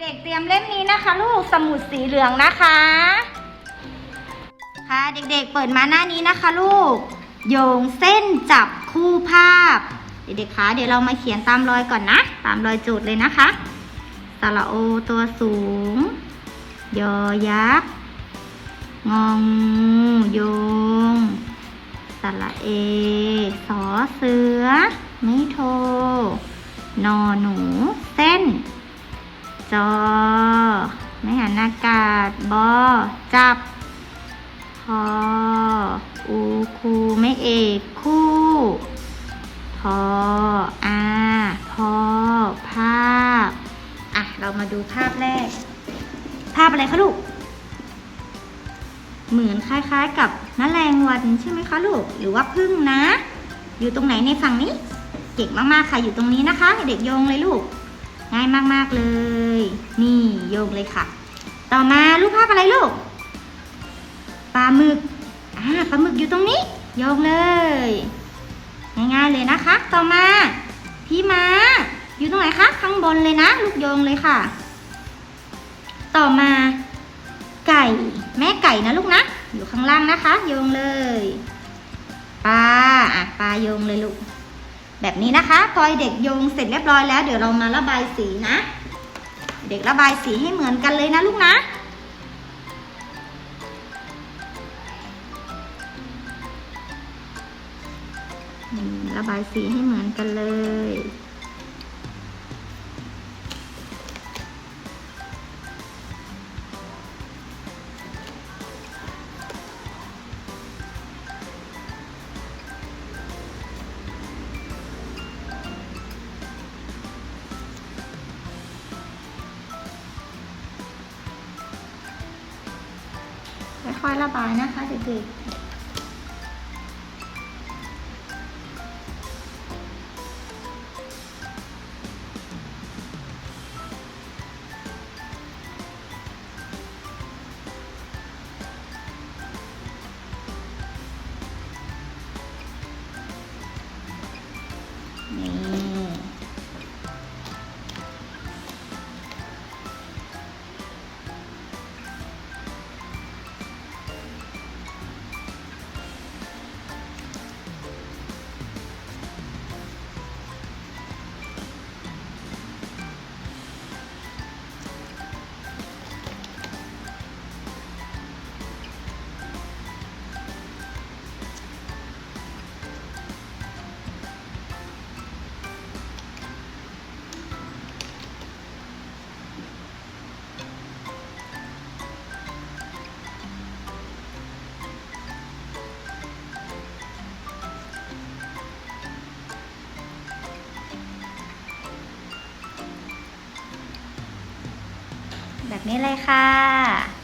เด็กๆเตรียมเล่มนี้นะคะ ลูกสมุดสีเหลืองนะคะ ค่ะเด็กๆเปิดมาหน้านี้นะคะ ลูก โยงเส้นจับคู่ภาพ เด็กๆคะเดี๋ยวเรามาเขียนตามรอยก่อนนะ ตามรอยจทย์เลยนะคะสระโอตัวสูง ยอยักษ์งองูโยงสระเอสอเสือ ไม่โทนอหนู ออูคูไม่เอกคู่พออาพอภาพ อะ เรามาดูภาพแรก ภาพอะไรคะลูก เหมือนคล้ายๆกับแมลงวันใช่ไหมคะลูก หรือว่าพึ่งนะ อยู่ตรงไหนในฝั่งนี้ เก่งมากๆค่ะ อยู่ตรงนี้นะคะ เด็กโยงเลยลูก ง่ายมากๆเลย นี่โยงเลยค่ะ ต่อมารูปภาพอะไรลูก ปลาหมึกอ่าปลาหมึกอยู่ตรงนี้โยงเลย ง่ายๆเลยนะคะ ต่อมา พี่ม้าอยู่ตรงไหนคะข้างบนเลยนะ ลูกโยงเลยค่ะ ต่อมา ไก่ แม่ไก่นะลูกนะ อยู่ข้างล่างนะคะ โยงเลยปลาอะปลาโยงเลยลูก แบบนี้นะคะพอเด็กโยงเสร็จเรียบร้อยแล้ว เดี๋ยวเรามาระบายสีนะ เด็กระบายสีให้เหมือนกันเลยนะลูกนะ ระบายสีให้เหมือนกันเลย ค่อยๆระบายนะคะเด็กๆ นี่ แบบนี้เลยค่ะ